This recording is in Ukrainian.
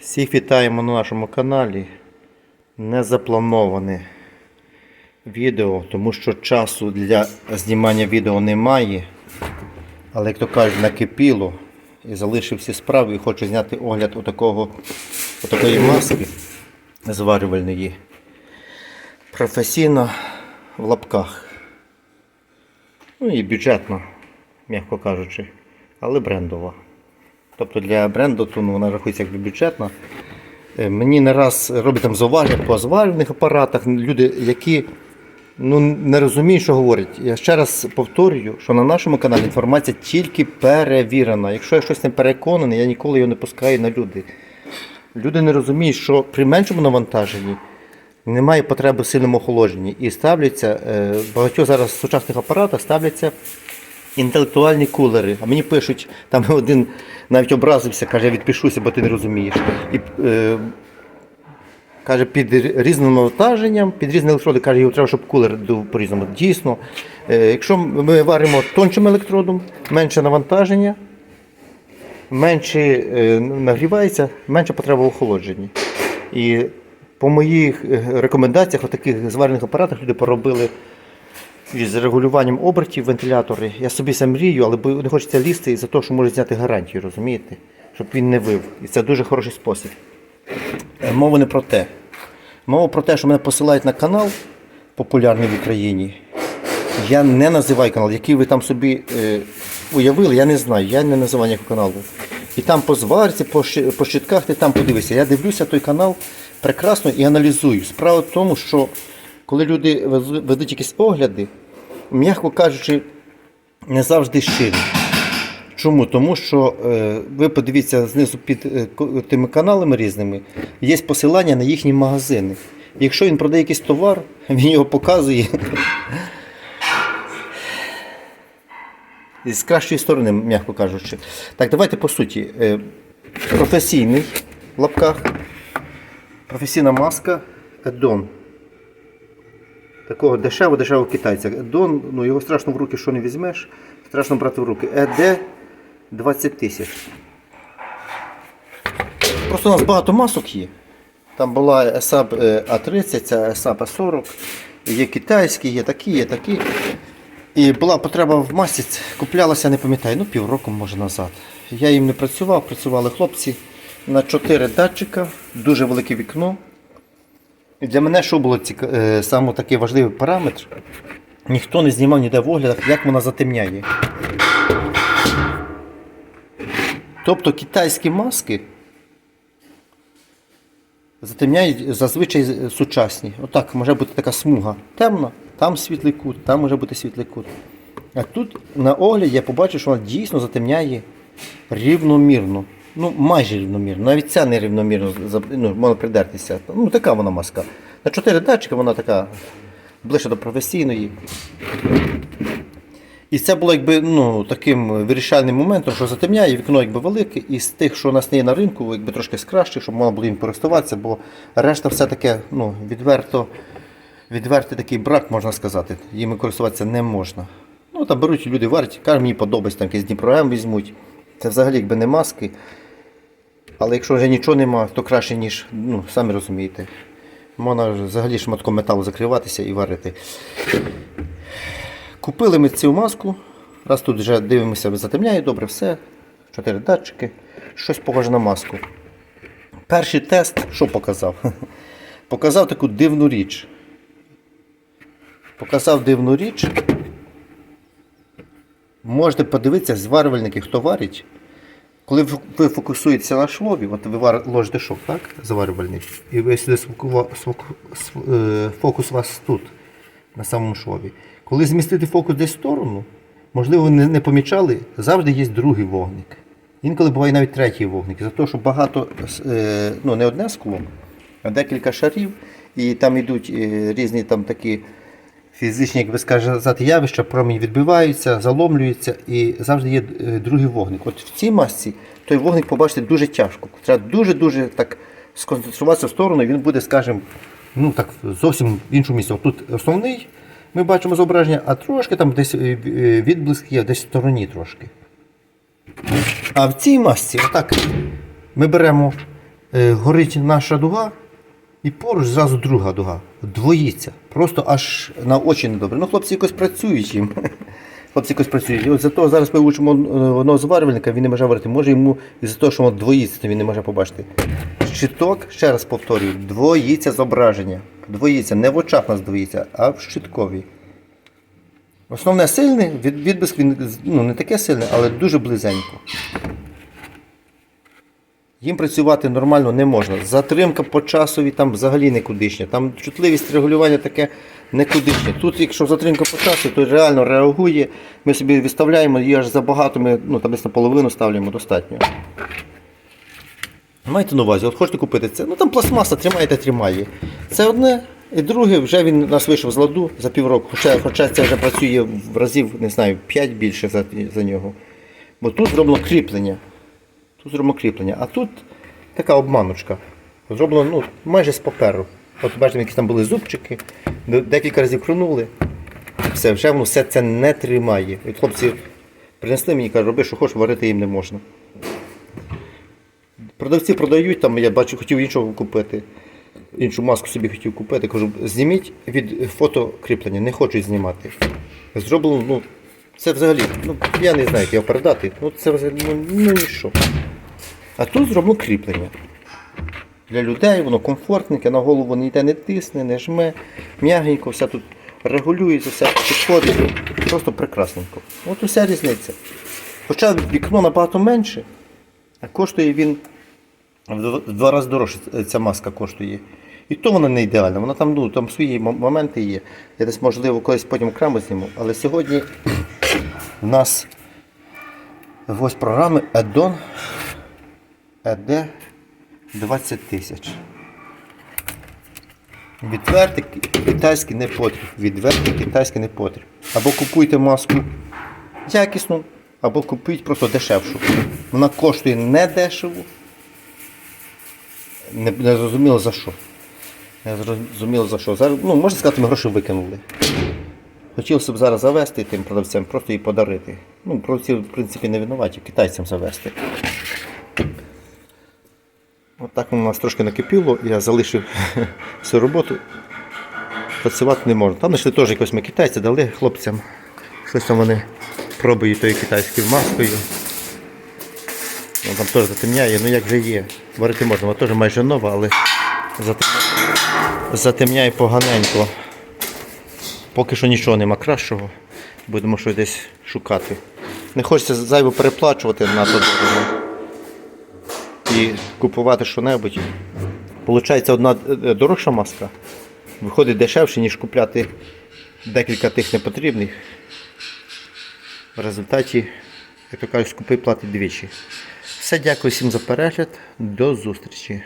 Всіх вітаємо на нашому каналі. Не заплановане відео, тому що часу для знімання відео немає. Але, як то кажуть, накипіло і залишив всі справи і хочу зняти огляд отакого, отакої маски зварювальної. Професійно в лапках. Ну і бюджетно, м'яко кажучи, але брендова. Тобто для бренду то, ну, вона рахується як бюджетна. Е, Мені не раз роблять там зауваження по зварювальних апаратах. Люди, які ну, не розуміють, що говорять. Я ще раз повторюю, що на нашому каналі інформація тільки перевірена. Якщо я щось не переконаний, я ніколи його не пускаю на люди. Люди не розуміють, що при меншому навантаженні немає потреби в сильному охолодженні. І ставляться, е, в багатьох зараз сучасних апаратах ставляться інтелектуальні кулери. А мені пишуть, там один навіть образився, каже, я відпишуся, бо ти не розумієш. І, е, каже, під різним навантаженням, під різні електроди, каже, його треба, щоб кулер дув по-різному. Дійсно, е, якщо ми варимо тоншим електродом, менше навантаження, менше е, нагрівається, менше потреба в охолодженні. І по моїх е, рекомендаціях, в таких зварених апаратах люди поробили з регулюванням обертів вентилятори. Я собі сам мрію, але не хочеться лізти із-за того, що може зняти гарантію, розумієте? Щоб він не вив. І це дуже хороший спосіб. Е, Мова не про те. Мова про те, що мене посилають на канал популярний в Україні. Я не називаю канал, який ви там собі е, уявили, я не знаю, я не називаю ніякого каналу. І там по зварці, по, по щитках ти там подивишся. Я дивлюся той канал прекрасно і аналізую. Справа в тому, що коли люди ведуть якісь огляди, м'яко кажучи, не завжди щирі. Чому? Тому що е, ви подивіться знизу під е, тими каналами різними, є посилання на їхні магазини. Якщо він продає якийсь товар, він його показує з кращої сторони, м'яко кажучи. Так, давайте по суті. Е, професійний в лапках, професійна маска Edon. Такого дешевого дешевого китайця. Edon, ну його страшно в руки, що не візьмеш, страшно брати в руки. ED 20 тисяч. Просто у нас багато масок є. Там була SAP A30, ця SAP A40, є китайські, є такі, є такі. І була потреба в масці, куплялася, не пам'ятаю, ну півроку може назад. Я їм не працював, працювали хлопці на 4 датчика, дуже велике вікно. Для мене що було ціка... е, саме такий важливий параметр? Ніхто не знімав ніде в оглядах, як вона затемняє. Тобто китайські маски затемняють зазвичай сучасні. Отак може бути така смуга темна, там світлий кут, там може бути світлий кут. А тут на огляді я побачив, що вона дійсно затемняє рівномірно. Ну, майже рівномірно. Навіть ця не рівномірно ну, можна придертися. Ну, така вона маска. На 4 датчика вона така ближче до професійної. І це було якби ну, таким вирішальним моментом, що затемняє вікно якби велике, і з тих, що у нас не є на ринку, якби трошки скраще, щоб можна було їм користуватися, бо решта все таке ну, відверто, відвертий такий брак, можна сказати. Їм користуватися не можна. Ну, там беруть люди варять, кажуть, мені подобається, там якийсь Дніпро М візьмуть. Це взагалі якби не маски. Але якщо вже нічого нема, то краще, ніж, ну, самі розумієте. Можна взагалі шматком металу закриватися і варити. Купили ми цю маску. Раз тут вже дивимося, затемняє добре все. Чотири датчики. Щось похоже на маску. Перший тест, що показав? Показав таку дивну річ. Показав дивну річ. Можете подивитися, зварювальники, хто варить. Коли ви- фокусуєтеся на швові, от ви ложите шов, так? Заварювальний, і ви сюди е, фокус у вас тут, на самому швові. Коли змістити фокус десь в сторону, можливо, ви не, не помічали, завжди є другий вогник. Інколи буває навіть третій вогник. За те, що багато, е, ну не одне скло, а декілька шарів, і там йдуть е, різні там такі фізичні, як би сказати, явища, промінь відбиваються, заломлюються і завжди є е, другий вогник. От в цій масці той вогник побачити дуже тяжко. Треба дуже-дуже так сконцентруватися в сторону, і він буде, скажімо, ну так зовсім в іншому місці. От Тут основний, ми бачимо зображення, а трошки там десь е, е, відблиск є, десь в стороні трошки. А в цій масці, отак, ми беремо горить наша дуга, і поруч зразу друга дуга. Двоїться. Просто аж на очі недобре. Ну, хлопці якось працюють їм. Хлопці якось працюють. І от за того зараз ми е, одного зварювальника, він не може говорити. Може йому із-за того, що воно двоїться, то він не може побачити. Щиток, ще раз повторюю, двоїться зображення. Двоїться, не в очах нас двоїться, а в щитковій. Основне сильне, від, відблиск він ну, не таке сильне, але дуже близенько. Їм працювати нормально не можна. Затримка по часові там взагалі никудишня. Там чутливість регулювання таке никудишнє. Тут, якщо затримка по часу, то реально реагує. Ми собі виставляємо, її аж забагато, ми ну, там десь наполовину ставляємо достатньо. Майте на увазі, от хочете купити це, ну там пластмаса тримає та тримає. Це одне. І друге, вже він нас вийшов з ладу за півроку, хоча, хоча це вже працює в разів, не знаю, 5 більше за, за нього. Бо тут зроблено кріплення. Тут зроблено кріплення, а тут така обманочка. Зроблено ну, майже з паперу. От бачите, які там були зубчики, декілька разів крунули. Все, вже воно все це не тримає. І хлопці принесли мені кажуть, роби, що хочеш, варити їм не можна. Продавці продають, там я бачу, хотів іншого купити. Іншу маску собі хотів купити. Кажу, зніміть від фото кріплення, не хочу знімати. Зроблено, ну, це взагалі, ну, я не знаю, як його передати. Ну, це взагалі, ну, ну ніщо. А тут зроблено кріплення. Для людей воно комфортненьке, на голову ніде не тисне, не жме, м'ягенько, все тут регулюється, все підходить. Просто прекрасненько. От уся різниця. Хоча вікно набагато менше, а коштує він в два- рази дорожче е, ця маска коштує. І то вона не ідеальна, вона там, ну, там свої моменти є. Я десь, можливо, колись потім окремо зніму. Але сьогодні в нас ось програми Addon ED 20 тисяч. Відвертий китайський не потріб. Відвертий китайський не потріб. Або купуйте маску якісну, або купуйте просто дешевшу. Вона коштує не дешево. Не, не зрозуміло за що. Не зрозуміло за що. Зараз, ну, можна сказати, ми гроші викинули. Хотілося б зараз завести тим продавцям, просто її подарити. Ну, продавці, в принципі, не винуваті, китайцям завести. От так воно у нас трошки накипіло, я залишив всю роботу. Працювати не можна. Там знайшли теж якось ми китайці, дали хлопцям. Щось там вони пробують тою китайською маскою. Там теж затемняє, ну як вже є. Варити можна, вона теж майже нова, але затемняє поганенько. Поки що нічого нема кращого. Будемо щось десь шукати. Не хочеться зайво переплачувати на то дорого і купувати що-небудь. Получається одна е, дорожча маска. Виходить дешевше, ніж купляти декілька тих непотрібних. В результаті, як то кажуть, скупий платить двічі. Все, дякую всім за перегляд. До зустрічі.